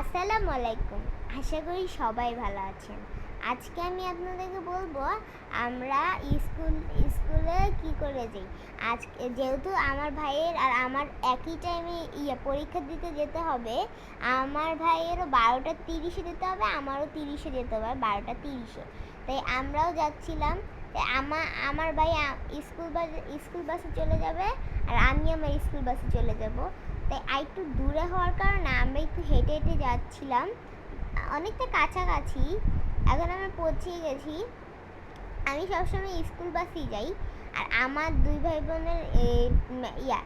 আসসালামু আলাইকুম। আশা করি সবাই ভালো আছেন। আজকে আমি আপনাদেরকে বলব, আমরা স্কুল, স্কুলে কি করে যাই? আজকে যেহেতু আমার ভাইয়ের আর আমার একই টাইমে ইয়ে পরীক্ষা দিতে যেতে হবে, আমার ভাইয়েরও বারোটা তিরিশে যেতে হবে, আমারও তিরিশে যেতে হবে, বারোটা তিরিশে। তাই আমরাও যাচ্ছিলাম তাই আমা, আমার ভাই স্কুল বাসে স্কুল বাসে চলে যাবে আর আমি আমার স্কুল বাসে চলে যাব। তাই আর একটু দূরে হওয়ার কারণে আমরা একটু হেঁটে হেঁটে যাচ্ছিলাম। অনেকটা কাছাকাছি। এখন আমরা পৌঁছে গেছি। আমি সবসময় স্কুল বাসেই যাই। আর আমার দুই ভাই বোনের ইয়া,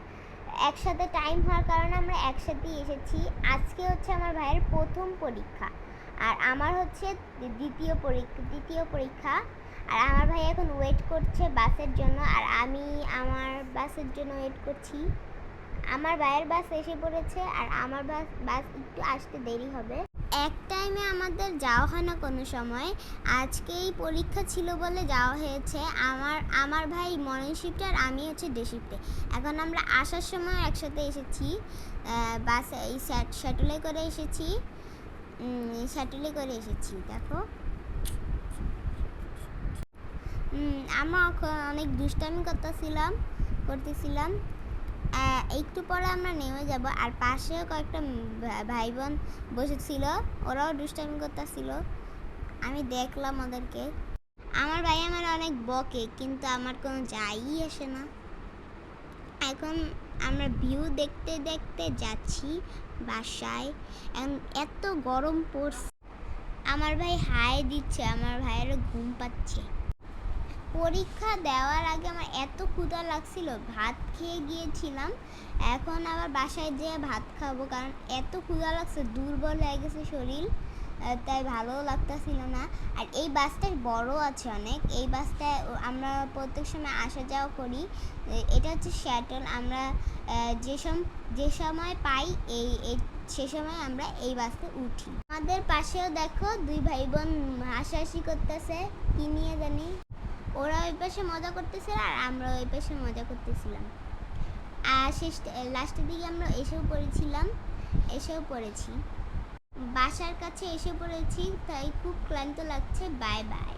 একসাথে টাইম হওয়ার কারণে আমরা একসাথেই এসেছি। আজকে হচ্ছে আমার ভাইয়ের প্রথম পরীক্ষা। আর আমার হচ্ছে দ্বিতীয় পরীক্ষা দ্বিতীয় পরীক্ষা। আর আমার ভাই এখন ওয়েট করছে বাসের জন্য, আর আমি আমার বাসের জন্য ওয়েট করছি। আমার ভাইয়ের বাস এসে পড়েছে, আর আমার বাস বাস একটু আসতে দেরি হবে। এক টাইমে আমাদের যাওয়া হয় না কোনো সময়। আজকেই পরীক্ষা ছিল বলে যাওয়া হয়েছে। আমার আমার ভাই মর্নিং শিফটে আর আমি হচ্ছে ডে শিফটে এখন আমরা আসার সময় একসাথে এসেছি। বাসে এই শ্যাটেলে করে এসেছি। শ্যাটেলে করে এসেছি, দেখো। আমরা অনেক দুষ্টামি করতেছিলাম করতেছিলাম। একটু পরে আমরা নেমে যাব, আর পাশেও কয়েকটা ভাই বোন বসেছিল, ওরাও দুষ্টামি করতেছিল। আমি দেখলাম ওদেরকে। আমার ভাই আমার অনেক বকে, কিন্তু আমার কোনো যাই আসে না। এখন আমরা ভিউ দেখতে দেখতে যাচ্ছি বাসায়। এখন এত গরম পড়ছে। আমার ভাই হাই দিচ্ছে, আমার ভাইয়েরও ঘুম পাচ্ছে। পরীক্ষা দেওয়ার আগে আমার এত ক্ষুধা লাগছিল, ভাত খেয়ে গিয়েছিলাম। এখন আবার বাসায় যেয়ে ভাত খাব, কারণ এত ক্ষুধা লাগছে, দুর্বল হয়ে গেছে শরীর। তাই ভালো লাগতেছিল না। আর এই বাসটা বড় আছে অনেক। এই বাসটায় আমরা প্রত্যেক সময় আসা যাওয়া করি। এটা হচ্ছে শ্যাটল আমরা আহ, যে সম- যে সময় পাই এই এই- সে সময় আমরা এই বাসে উঠি। আমাদের পাশেও দেখো দুই ভাই বোন হাসাহাসি করতেছে। কি নিয়ে জানি? ওরা ওই পাশে মজা করতেছে আর আমরা ওই পাশে মজা করতেছিলাম। আর শেষ লাস্টের দিকে আমরা এসেও পড়েছিলাম। এসেও পড়েছি। বাসার কাছে এসে পড়েছি তাই খুব ক্লান্ত লাগছে। Bye bye.